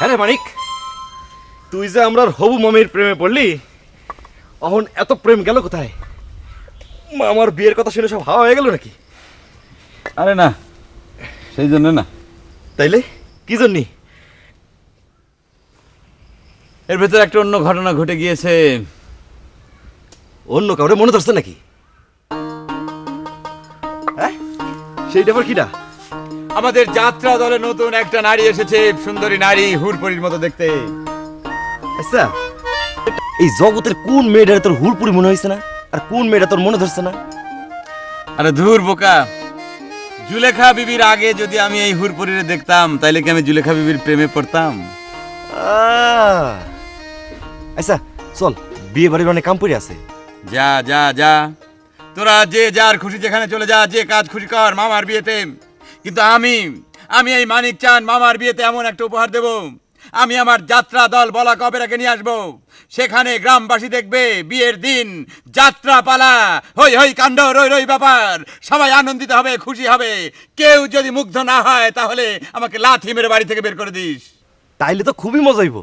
রে মানিক। তুই যে আমরার হবু মামির প্রেমে পড়লি অহন এত প্রেম গেল কোথায়? আমার বিয়ের কথা শুনে সব হাওয়া হয়ে গেল নাকি? আরে না সেই জন্য না। তাইলে কি জন্যি? এর ভেতরে একটা অন্য ঘটনা ঘটে গিয়েছে। অন্য কাউরে মনে ধরছে নাকি? হ্যাঁ? সেইটা আবার কিটা আমাদের যাত্রা দলে নতুন একটা নারী এসেছে সুন্দরী নারী হুরপুরির মতো দেখতে। আচ্ছা এই জগতের কোন মেয়েটা তোর হুরপুরি মনে হয়েছে না? আর কোন মেয়েটা তোর মনে ধরছে না? আরে ধুর বোকা। জুলেখা বিবির আগে যদি আমি এই হুরপরিরে দেখতাম তাইলে কি আমি জুলেখা বিবির প্রেমে পড়তাম? আচ্ছা চল বিয়ে বাড়ির অনেক কাম পড়ে আছে। যা যা যা। তোরা যে যার খুশি যেখানে চলে যা যে কাজ খুশি কর মামার বিয়েতে। কিন্তু আমি আমি এই মানিক চান মামার বিয়েতে এমন একটা উপহার দেব। আমি আমার যাত্রা দল বলা কবেরাকে নিয়ে আসব। সেখানে গ্রামবাসী দেখবে বিয়ের দিন যাত্রা পালা হই হই, কাণ্ড, রই রই, ব্যাপার। সবাই আনন্দিত হবে, খুশি হবে। কেউ যদি মুগ্ধ না হয়, তাহলে আমাকে লাথি মেরে বাড়ি থেকে বের করে দিস। তাইলে তো খুবই মজা হইব।